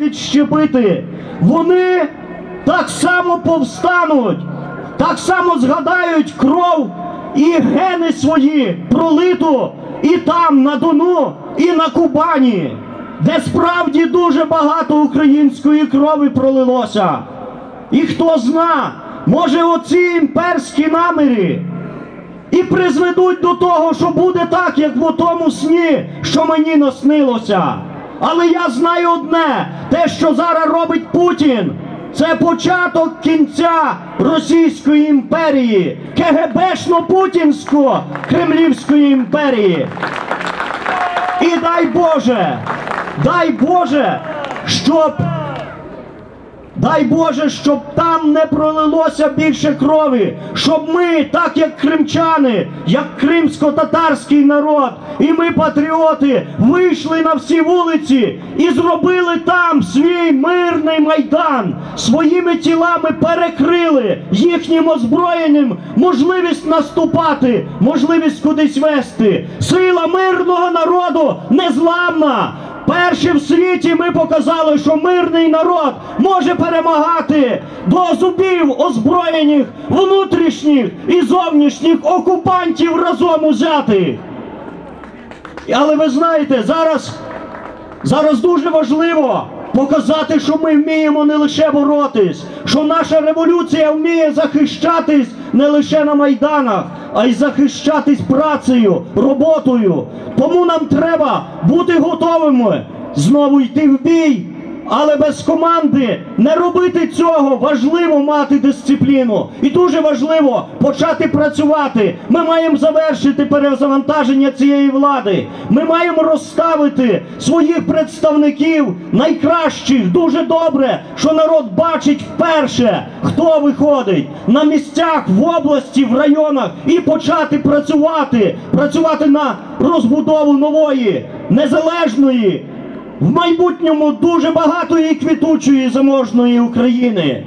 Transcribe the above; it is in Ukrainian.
відщепити, вони так само повстануть, так само згадають кров і гени свої пролиту і там, на Дону, і на Кубані, де справді дуже багато української крові пролилося. І хто зна, може оці імперські наміри і призведуть до того, що буде так, як в тому сні, що мені наснилося. Але я знаю одне: те, що зараз робить Путін, це початок кінця Російської імперії, КГБшно-путінсько Кремлівської імперії. І дай Боже, дай Боже, щоб Дай Боже, щоб там не пролилося більше крові, щоб ми, так як кримчани, як кримсько-татарський народ, і ми, патріоти, вийшли на всі вулиці і зробили там свій мирний майдан, своїми тілами перекрили їхнім озброєнням можливість наступати, можливість кудись вести. Сила мирного народу незламна. Перші в світі ми показали, що мирний народ може перемагати до зубів озброєних внутрішніх і зовнішніх окупантів разом узятих. Але ви знаєте, зараз, зараз дуже важливо показати, що ми вміємо не лише боротись, що наша революція вміє захищатись не лише на майданах, а й захищатись працею, роботою. Тому нам треба бути готовими знову йти в бій. Але без команди не робити цього важливо мати дисципліну. І дуже важливо почати працювати. Ми маємо завершити перезавантаження цієї влади. Ми маємо розставити своїх представників найкращих. Дуже добре, що народ бачить вперше, хто виходить на місцях в області, в районах, і почати працювати, працювати на розбудову нової незалежної в майбутньому дуже багатої квітучої заможної України.